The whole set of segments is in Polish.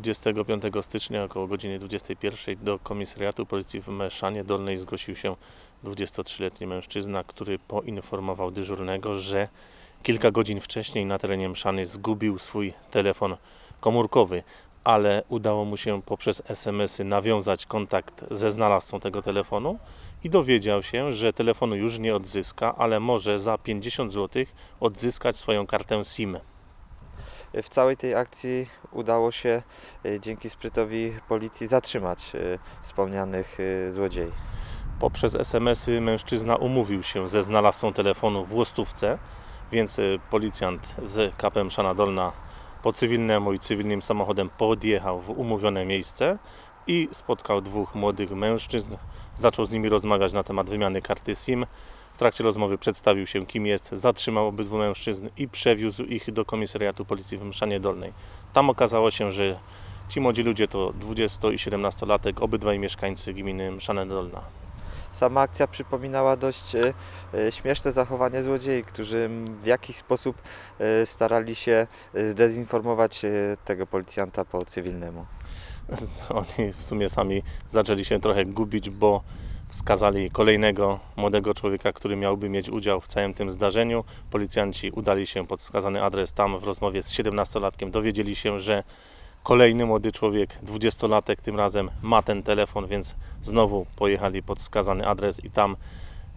25 stycznia około godziny 21 do komisariatu policji w Meszanie Dolnej zgłosił się 23-letni mężczyzna, który poinformował dyżurnego, że kilka godzin wcześniej na terenie Mszany zgubił swój telefon komórkowy, ale udało mu się poprzez SMS-y nawiązać kontakt ze znalazcą tego telefonu i dowiedział się, że telefonu już nie odzyska, ale może za 50 zł odzyskać swoją kartę SIM. W całej tej akcji udało się e, dzięki sprytowi policji zatrzymać e, wspomnianych e, złodziei. Poprzez SMS-y mężczyzna umówił się ze znalazcą telefonu w Łostówce, więc policjant z KPM Szana Dolna po cywilnemu i cywilnym samochodem podjechał w umówione miejsce i spotkał dwóch młodych mężczyzn. Zaczął z nimi rozmawiać na temat wymiany karty SIM. W trakcie rozmowy przedstawił się kim jest, zatrzymał obydwu mężczyzn i przewiózł ich do komisariatu policji w Mszanie Dolnej. Tam okazało się, że ci młodzi ludzie to 20 i 17 latek, obydwaj mieszkańcy gminy Mszane Dolna. Sama akcja przypominała dość e, e, śmieszne zachowanie złodziei, którzy w jakiś sposób e, starali się zdezinformować tego policjanta po cywilnemu. Oni w sumie sami zaczęli się trochę gubić, bo wskazali kolejnego młodego człowieka, który miałby mieć udział w całym tym zdarzeniu. Policjanci udali się pod wskazany adres. Tam w rozmowie z 17-latkiem dowiedzieli się, że kolejny młody człowiek, 20-latek tym razem, ma ten telefon, więc znowu pojechali pod wskazany adres i tam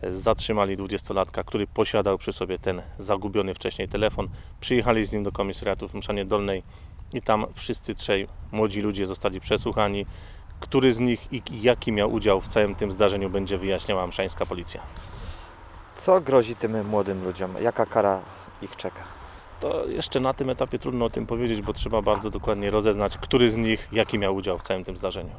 e, zatrzymali 20-latka, który posiadał przy sobie ten zagubiony wcześniej telefon. Przyjechali z nim do komisariatu w Mszanie Dolnej i tam wszyscy trzej młodzi ludzie zostali przesłuchani. Który z nich i jaki miał udział w całym tym zdarzeniu będzie wyjaśniała mszańska policja. Co grozi tym młodym ludziom? Jaka kara ich czeka? To jeszcze na tym etapie trudno o tym powiedzieć, bo trzeba bardzo dokładnie rozeznać, który z nich jaki miał udział w całym tym zdarzeniu.